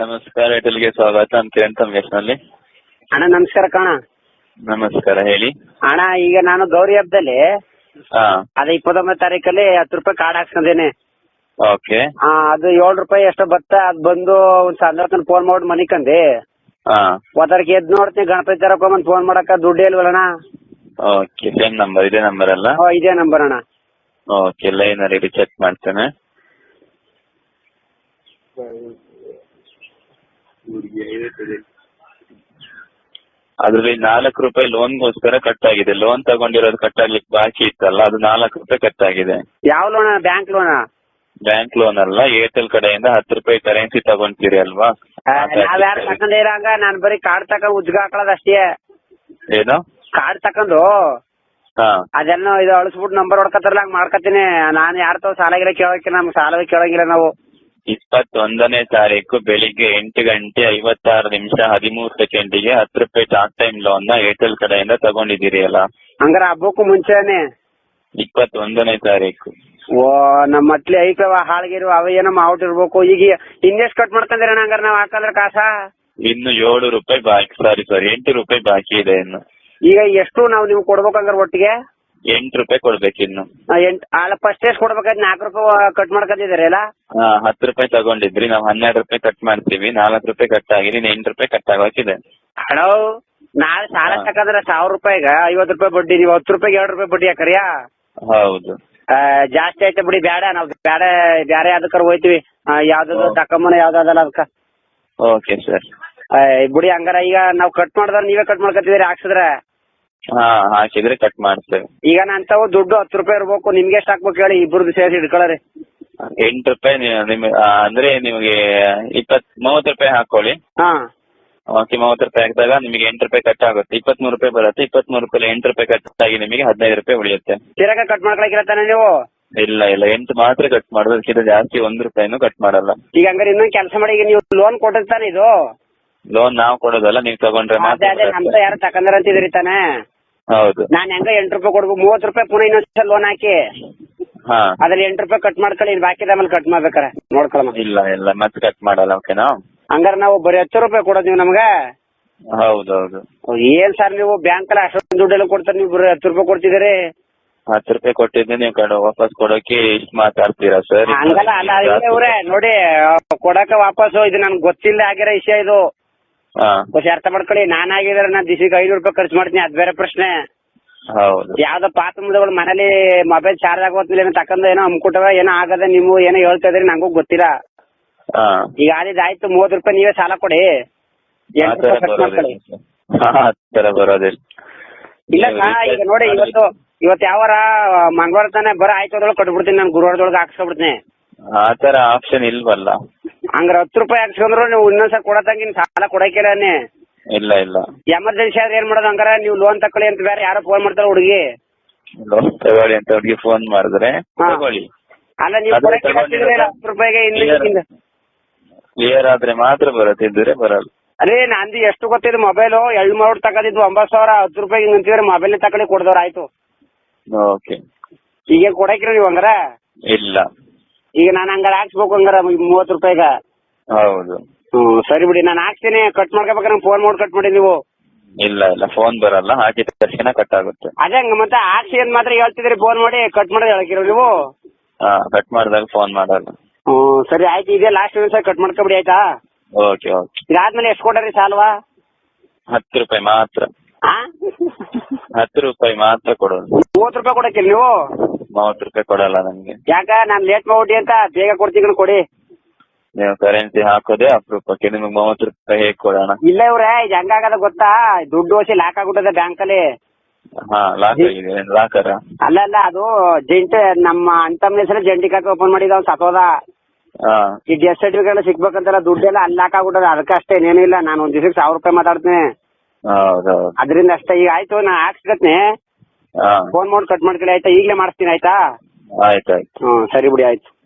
ನಮಸ್ಕಾರ ಏರ್ಟೆಲ್ಗೆ ಸ್ವಾಗತ ಅಂತ ಕಿರಣ್ನಲ್ಲಿ ಅಣ್ಣ ನಮಸ್ಕಾರ ಕಣ. ನಮಸ್ಕಾರ ಹೇಳಿ. ಅಣ್ಣ ಈಗ ನಾನು ಗೌರಿ ಹಬ್ಬದಲ್ಲಿ ಹಾ. ಅದೇ ಇಪ್ಪತ್ತೊಂಬತ್ತು ತಾರೀಕಲ್ಲಿ ಹತ್ತು ರೂಪಾಯಿ ಕಾರ್ಡ್ ಹಾಕ್ಸ್ಕೊಂಡೇನೆ ಓಕೆ. ಆ, ಅದು ಏಳ್ ರೂಪಾಯಿ ಎಷ್ಟೋ ಬತ್ತ ಅದ್ ಬಂದು ಒಂದ್ ಸಂದರ್ಭ ಫೋನ್ ಮಾಡಿ ಮನಿಕಂದೆ. ಹಾ. ಒತ್ತರಕ್ಕೆ ಎದ್ ನೋಡ್ತೀನಿ ಗಣಪತಿ ತರಕೊಂಬಂದು ಫೋನ್ ಮಾಡಕ್ಕ ದುಡ್ಡು ಇಲ್ವಲ್ಲಣ್ಣ. ಓಕೆ ಸೇಮ್ ನಂಬರ್ ಇದೇ ನಂಬರ್ ಅಲ್ಲ? ಓ ಇದೇ ನಂಬರ್ ಅಣ್ಣ. ಓಕೆ ಲೈನಲ್ಲಿ ಚೆಕ್ ಮಾಡ್ತೇನೆ. ಅದ್ರಲ್ಲಿ ನಾಲ್ಕು ರೂಪಾಯಿ ಲೋನ್ಗೋಸ್ಕರ ಕಟ್ ಆಗಿದೆ ಲೋನ್ ತಗೊಂಡಿರೋದು ಕಟ್ ಆಗ್ಲಿಕ್ಕೆ ಬಾಕಿ ಇತ್ತಲ್ಲ ಅದು ನಾಲ್ಕು ರೂಪಾಯಿ ಕಟ್ ಆಗಿದೆ ಯಾವ ಲೋನ್ ಬ್ಯಾಂಕ್ ಲೋನ ಬ್ಯಾಂಕ್ ಲೋನ್ ಅಲ್ಲ ಏರ್ಟೆಲ್ ಕಡೆಯಿಂದ ಹತ್ತು ರೂಪಾಯಿ ಕರೆನ್ಸಿ ತಗೊಂತೀರಿ ಅಲ್ವಾ? ನಾವ್ ಯಾರು ತಕೊಂಡೇ ಇರಂಗ ನಾನ್ ಬರೀ ಕಾರ್ಡ್ ತಕೊಂಡ್ ಉಜ್ಗ ಹಾಕೊಳ್ಳೋದು ಅಷ್ಟೇ ಏನು? ಕಾರ್ಡ್ ತಕೊಂಡು? ಹಾ. ಅದೆಲ್ಲ ಇದು ಅಳಿಸ್ಬಿಟ್ಟು ನಂಬರ್ ಹೊಡ್ಕತ್ತಾರಲ್ಲ ಹಂಗ್ ಮಾಡ್ಕತೀನಿ. ನಾನು ಯಾರ ತಾವ್ ಸಾಲ ಗಿಡ ಕೇಳೋಕೆ ನಮ್ಗೆ ಸಾಲವೇ ಕೇಳಂಗಿಲ್ಲ ನಾವು. ಇಪ್ಪತ್ತೊಂದನೇ ತಾರೀಕು ಬೆಳಿಗ್ಗೆ ಎಂಟು ಗಂಟೆ ಐವತ್ತಾರು ನಿಮಿಷ ಹದಿಮೂರು ಸೆಕೆಂಡಿಗೆ ಹತ್ತು ರೂಪಾಯಿ ಟಾಕ್ ಟೈಮ್ ಲೋನ್ನ ಏರ್ಟೆಲ್ ಕಡೆಯಿಂದ ತಗೊಂಡಿದ್ದೀರಿ ಅಲ್ಲ ಹಂಗಾರ ಹಬ್ಬಕ್ಕೂ ಮುಂಚೆನೆ? ಇಪ್ಪತ್ತೊಂದನೇ ತಾರೀಕು. ಓ ನಮ್ಮ ಮಟ್ಲಿ ಐಕವ ಹಾಳ್ಗಿರು ಅವ ಏನೋ ಔಟ್ ಇರ್ಬೇಕು ಈಗ ಇನ್ನೆಷ್ಟು ಕಟ್ ಮಾಡ್ಕೊಂಡ್ರೆ ಹಂಗಾರ ನಾವ್ ಹಾಕಂದ್ರೆ ಕಾಸ? ಇನ್ನು ಏಳು ರೂಪಾಯಿ ಬಾಕಿ ಸಾರಿ ಸರ್ ಎಂಟು ರೂಪಾಯಿ ಬಾಕಿ ಇದೆ ಇನ್ನು. ಈಗ ಎಷ್ಟು ನಾವು ನೀವು ಕೊಡ್ಬೇಕಂದ್ರೆ ಒಟ್ಟಿಗೆ? ಎಂಟು ರೂಪಾಯಿ ಕೊಡ್ಬೇಕು ಇನ್ನು. ಆ, ಎಂಟ್ ಅಲ್ಲ ಫಸ್ಟ್ ಎಷ್ಟು ಕೊಡ್ಬೇಕಾದ್ರೆ ನಾಲ್ಕು ರೂಪಾಯಿ ಕಟ್ ಮಾಡ್ಕೊಂಡಿದ್ದೀರಿ ಅಲ್ಲ? ಹಾ ಹತ್ತು ರೂಪಾಯಿ ತಗೊಂಡಿದ್ರಿ ನಾವು ಹನ್ನೆರಡು ರೂಪಾಯಿ ಕಟ್ ಮಾಡ್ತೀವಿ ನಾಲ್ಕು ರೂಪಾಯಿ ಕಟ್ ಆಗಿ ನೀನ್ ಎಂಟು ರೂಪಾಯಿ ಕಟ್ ಆಗೋಕಿದೆ. ಹಲೋ ನಾಳೆ ಸಾಲ ತಕ್ಕಂದ್ರೆ ತಕಂದ್ರೆ ಸಾವಿರ ರೂಪಾಯಿಗ? ಐವತ್ತು ರೂಪಾಯಿ ಬಡ್ಡಿ ನೀವು ಹತ್ತು ರೂಪಾಯಿಗೆ ಎರಡು ರೂಪಾಯಿ ಬಡ್ಡಿ ಹಾಕರಿಯಾ? ಹೌದು. ಆ, ಜಾಸ್ತಿ ಆಯ್ತು ಬಿಡಿ ಬೇಡ ನಾವು ಬೇಡ ಬೇರೆ ಯಾವ್ದಕ್ಕಾರ ಹೋಯ್ತಿವಿ. ಆ, ಯಾವ್ದಾದ್ರು ಹಾ. ತಕೊಂಬನ ಯಾವ್ದಾದಲ್ಲ ಅದಕ್ಕ. Okay sir. ಆ, ಬಿಡಿ ಹಂಗಾರ ಈಗ ನಾವು ಕಟ್ ಮಾಡಿದ್ರೆ ನೀವೇ ಕಟ್ ಮಾಡ್ಕೊತಿದ್ದೀರಿ ಹಾಕ್ಸಿದ್ರೆ? ಹಾ ಹಾಕಿದ್ರೆ ಕಟ್ ಮಾಡ್ತೇವೆ. ಈಗ ನಂತವು ದುಡ್ಡು ಹತ್ತು ರೂಪಾಯಿ ಇರ್ಬೇಕು ನಿಮ್ಗೆ ಎಷ್ಟು ಹಾಕ್ಬೇಕು ಹೇಳಿ ಇಬ್ಬರದ್ದು ಸೇರಿಸಿ ಇಟ್ಕೊಳ್ಳಿ ಎಂಟು ರೂಪಾಯಿ ನೀವು- ನಿಮ್ ಆ, ಅಂದ್ರೆ ನಿಮಗೆ ಇಪ್ಪತ್ ಮೂವತ್ತು ರೂಪಾಯಿ ಹಾಕೊಳ್ಳಿ. ಹಾ. ಓಕೆ ಮೂವತ್ತು ರೂಪಾಯಿ ಹಾಕಿದಾಗ ನಿಮಗೆ ಎಂಟು ರೂಪಾಯಿ ಕಟ್ ಆಗುತ್ತೆ. ಇಪ್ಪತ್ಮೂರು ರೂಪಾಯಿ ಬರುತ್ತೆ ಇಪ್ಪತ್ಮೂರು ರೂಪಾಯಿ ಎಂಟು ರೂಪಾಯಿ ಕಟ್ ಆಗಿ ನಿಮಗೆ ಹದಿನೈದು ರೂಪಾಯಿ ಉಳಿಯುತ್ತೆ. ತಿರಗ ಕಟ್ ಮಾಡ್ಕೊಳಕಿರತ್ತಾನೆ ನೀವು? ಇಲ್ಲ ಇಲ್ಲ ಎಂಟು ಮಾತ್ರ ಕಟ್ ಮಾಡೋದು ಅದಕ್ಕಿಂತ ಜಾಸ್ತಿ ಒಂದು ರೂಪಾಯಿನೂ ಕಟ್ ಮಾಡಲ್ಲ. ಈಗ ಹಂಗಾರೆ ಇನ್ನೊಂದು ಕೆಲಸ ಮಾಡಿ ಈಗ ನೀವು ಲೋನ್ ಕೊಟ್ಟಿರ್ತಾನೆ ಇದು? ಲೋನ್ ನಾವು ಕೊಡೋದಲ್ಲ ನೀವು ತಗೊಂಡ್ರೆ ಅದೇ ಮಾತ್ರ ಅದೇ ನಮ್ದು ಬರುತ್ತೆ. ಯಾರು ತಕಂದ್ರ ಅಂತಿದ್ರಿ ತಾನೆ? ಹೌದು. ನಾನ್ ಹೆಂಗ ಎಂಟ್ ರೂಪಾಯಿ ಕೊಡ್ಬೇಕು ಮೂವತ್ ರೂಪಾಯಿ ಪುನಃ ಇನ್ನೊಂದ್ಸಲ ಲೋನ್ ಹಾಕಿ. ಹಾ. ಅದ್ರಲ್ಲಿ ಎಂಟು ರೂಪಾಯಿ ಕಟ್ ಮಾಡ್ಕೊಳ್ಳಿ ಇಲ್ಲಿ ಬಾಕಿ ಆಮೇಲೆ ಕಟ್ ಮಾಡ್ಬೇಕಾರೆ. ನೋಡ್ಕೊಳಮ್ಮ. ಇಲ್ಲ ಇಲ್ಲ ಮತ್ತೆ ಕಟ್ ಮಾಡಲ್ಲ ಓಕೆನಾ ಹಂಗಾರೆ ನಾವು ಬರೀ ಹತ್ತು ರೂಪಾಯಿ ಕೊಡೋದು ನೀವು ನಮ್ಗೆ? ಹೌದು ಹೌದು. ಏನ್ ಸರ್ ನೀವು ಬ್ಯಾಂಕ್ ಅಲ್ಲಿ ಅಷ್ಟೊಂದು ದುಡ್ಡೆಲ್ಲ ಕೊಡ್ತಾರೆ ನೀವು ಬರೀ ಹತ್ತು ರೂಪಾಯಿ ಕೊಡ್ತಿದ್ದೀರಿ? ಹತ್ತು ರೂಪಾಯಿ ಕೊಟ್ಟಿದ್ದೆ ನೀವು ಕಡೆ ವಾಪಸ್ ಕೊಡೋಕೆ ಇಷ್ಟು ಮಾತಾಡ್ತೀರಾ ಸರ್ ಹಂಗಲ್ಲ ಅಲ್ಲ ಅವ್ರೆ ನೋಡಿ ಕೊಡಕ ವಾಪಸ್ ಇದು ನನ್ಗೆ ಗೊತ್ತಿಲ್ಲ ಆಗಿರೋ ವಿಷಯ ಇದು. ಖುಷಿ ಅರ್ಥ ಮಾಡ್ಕೊಳ್ಳಿ. ನಾನ್ ಆಗಿದ್ರೆ ನಾನು ದಿಸಿಗೆ ಐನೂರು ರೂಪಾಯಿ ಖರ್ಚು ಮಾಡ್ತೀನಿ ಅದ್ ಬೇರೆ ಪ್ರಶ್ನೆ. ಹೌದು. ಯಾವ್ದೋ ಪಾತ ಮುಂದೆಗಳು ಮನೇಲಿ ಮೊಬೈಲ್ ಚಾರ್ಜ್ ಆಗೋದ್ಮೇಲೆ ಏನೋ ತಕ್ಕಂದ ಏನೋ ಅಮ್ಕೊಟ್ಟವ ಏನೋ ಆಗದ ನೀವು ಏನೋ ಹೇಳ್ತಾ ಇದ್ರಿ ನಂಗೂ ಗೊತ್ತಿಲ್ಲ. ಹಾ. ಈಗ ಆದಿದ್ ಆಯ್ತು ಮೂವತ್ ರೂಪಾಯಿ ನೀವೇ ಸಾಲ ಕೊಡಿ. ಎಂಟು ರೂಪಾಯಿ ಖರ್ಚು ಮಾಡ್ಕೊಳ್ಳಿ. ಬರೋದಿಲ್ಲ. ಇಲ್ಲ ಈಗ ನೋಡಿ ಇವತ್ತು ಇವತ್ತು ಯಾವಾರ ಮಂಗಳವಾರ ತಾನೆ ಬರೋ ಆಯ್ತದ್ರೊಳಗೆ ಕೊಟ್ಬಿಡ್ತೀನಿ ನಾನು ಗುರುವಾರದೊಳಗೆ ಹಾಕ್ಸ್ಕೊಬಿಡ್ತೀನಿ. ಆ ತರ ಆಪ್ಷನ್ ಇಲ್ವಲ್ಲ. ಹಂಗಾರೆ ಹತ್ತು ರೂಪಾಯಿ ಹಾಕ್ಸ್ಕೊಂಡ್ರು ನೀವು ಇನ್ನೊಂದ್ಸಲ ಕೊಡತಂಗಿನ್ ಸಾಲ ಕೊಡಕಿಲ್ಲ ಇಲ್ಲ ಇಲ್ಲ. ಎಮರ್ಜೆನ್ಸಿ ಆದ್ರೆ ಏನ್ ಮಾಡೋದು ಹಂಗಾರ? ನೀವು ಲೋನ್ ತಕೊಳ್ಳಿ ಅಂತ ಬೇರೆ ಯಾರು ಫೋನ್ ಮಾಡ್ತಾರ ಹುಡುಗಿ. ಲೋನ್ ತಗೊಳ್ಳಿ ಅಂತ ಅವ್ರಿಗೆ ಫೋನ್ ಮಾಡಿದ್ರೆ ಹಾ. ತಗೊಳ್ಳಿ. ಅಲ್ಲ ನೀವು ಅದೇ ಕೊಡಕ್ಕೆ ತಗೊಂಡಿರೋದು. ಹತ್ತು ರೂಪಾಯಿಗೆ ಇನ್ನು ಕ್ಲಿಯರ್ ಆದ್ರೆ ಮಾತ್ರ ಬರುತ್ತೆ ಇದ್ರೆ ಬರಲ್ಲ. ಅದೇ ನಂದು ಎಷ್ಟು ಗೊತ್ತಿದ್ ಮೊಬೈಲ್ ಎಳ್ ಮಾಡ್ ತಗೊಂಡಿದ್ದು ಒಂಬತ್ ಸಾವಿರ ಹತ್ತು ರೂಪಾಯಿ ಹಿಂಗ್ ಅಂತಿದ್ರೆ ಮೊಬೈಲ್ ತಕೊಳ್ಳಿ ಕೊಡ್ದವ್ರ ಆಯ್ತು. ಓಕೆ ಈಗ ಕೊಡಕ್ರಿ ನೀವು ಹಂಗಾರ? ಇಲ್ಲ. ಈಗ ನಾನು ಹಂಗಾರ ಹಾಕ್ಸ್ಬೇಕು ಹಂಗಾರ ಮೂವತ್ತು ರೂಪಾಯಿಗ. ಹೌದು. ಹ್ಮ್ ಸರಿ ಬಿಡಿ ನಾನು ಹಾಕ್ತೀನಿ ಕಟ್ ಮಾಡ್ಕೋಬೇಕಾದ್ರೆ ಫೋನ್ ಮಾಡಿ ಕಟ್ ಮಾಡಿ ನೀವು. ಇಲ್ಲ ಇಲ್ಲ ಫೋನ್ ಬರಲ್ಲ. ಹಾಕಿದ ತಕ್ಷಣ ಕಟ್ ಆಗುತ್ತೆ. ಅದೇ ಹಂಗ ಮತ್ತೆ ಹಾಕ್ಸಿ ಅಂತ ಮಾತ್ರ ಹೇಳ್ತಿದ್ರಿ ಫೋನ್ ಮಾಡಿ ಕಟ್ ಮಾಡೋದು ಹೇಳಕಿರೋ ನೀವು? ಹಾ ಕಟ್ ಮಾಡಿದಾಗ ಫೋನ್ ಮಾಡಲ್ಲ. ಹ್ಮ್ ಸರಿ ಆಯ್ತು ಇದೆ ಲಾಸ್ಟ್ ಸರ್ ಕಟ್ ಮಾಡ್ಕೊಬಿಡಿ ಆಯ್ತಾ? ಓಕೆ ಓಕೆ ಇದಾದ್ಮೇಲೆ ಎಷ್ಟು ಕೊಡ್ರಿ ಸಾಲ್ವಾ? ಹತ್ತು ರೂಪಾಯಿ ಮಾತ್ರ. ಆ ಹತ್ತು ರೂಪಾಯಿ ಮಾತ್ರ ಕೊಡೋದು. ಮೂವತ್ತು ರೂಪಾಯಿ ಕೊಡಕ್ಕೆ ನೀವು? ಮೂವತ್ತು ರೂಪಾಯಿ ಕೊಡಲ್ಲ ನಮ್ಗೆ ಯಾಕ? ನಾನು ಲೇಟ್ ಮಾಡ್ಬಿಟ್ಟಿ ಅಂತ ಬೇಗ ಕೊಡ್ತೀನಿ ಕೊಡಿ. ನೀವು ಕರೆನ್ಸಿ ಹಾಕೋದೇ ಅಪರೂಪಕ್ಕೆ ನಿಮಗೆ ಮೂವತ್ತು ರೂಪಾಯಿ ಹೇಗೆ ಕೊಡೋಣ? ಇಲ್ಲ ಇವ್ರೆ ಇದು ಹೆಂಗಾಗದ ಗೊತ್ತಾ? ದುಡ್ಡು ಓಸಿ ಲಾಕ್ ಆಗ್ಬಿಟ್ಟದೆ ಬ್ಯಾಂಕ್ ಅಲ್ಲಿ. ಹಾ ಲಾಕ್ ಆಗಿದೆ. ಲಾಕರ ಅಲ್ಲ ಅಲ್ಲ ಅದು ಜಂಟಿ ನಮ್ಮ ಅಂತಮ್ಮನ ಹೆಸರು ಜಂಟಿ ಕಾಕ ಓಪನ್ ಮಾಡಿದ ಅವ್ನು ಸತ್ತೋದ. ಹಾ. ಈ ಡೆತ್ ಸರ್ಟಿಫಿಕೇಟ್ ಎಲ್ಲ ದುಡ್ಡೆಲ್ಲ ಅಲ್ಲಿ ಲಾಕ್ ಆಗ್ಬಿಟ್ಟದ. ಅದಕ್ಕೆ ಅಷ್ಟೇ ಇಲ್ಲ. ನಾನು ಒಂದ್ ದಿವಸಕ್ಕೆ ಸಾವಿರ ರೂಪಾಯಿ ಮಾತಾಡ್ತೀನಿ. ಹೌದೌದು. ಅದರಿಂದ ಅಷ್ಟೇ ಈಗ ಆಯ್ತು ನಾ ಹಾಕ್ಸ್ಕತ್ನೆ ಹಾ. ಫೋನ್ ಮಾಡಿ ಕಟ್ ಮಾಡ್ಕೊಳ್ಳಿ ಆಯ್ತಾ? ಈಗಲೇ ಮಾಡಿಸ್ತೀನಿ ಆಯ್ತಾ? ಆಯ್ತಾಯ್ತು. ಹ್ಮ್ ಸರಿ ಬಿಡಿ ಆಯ್ತು.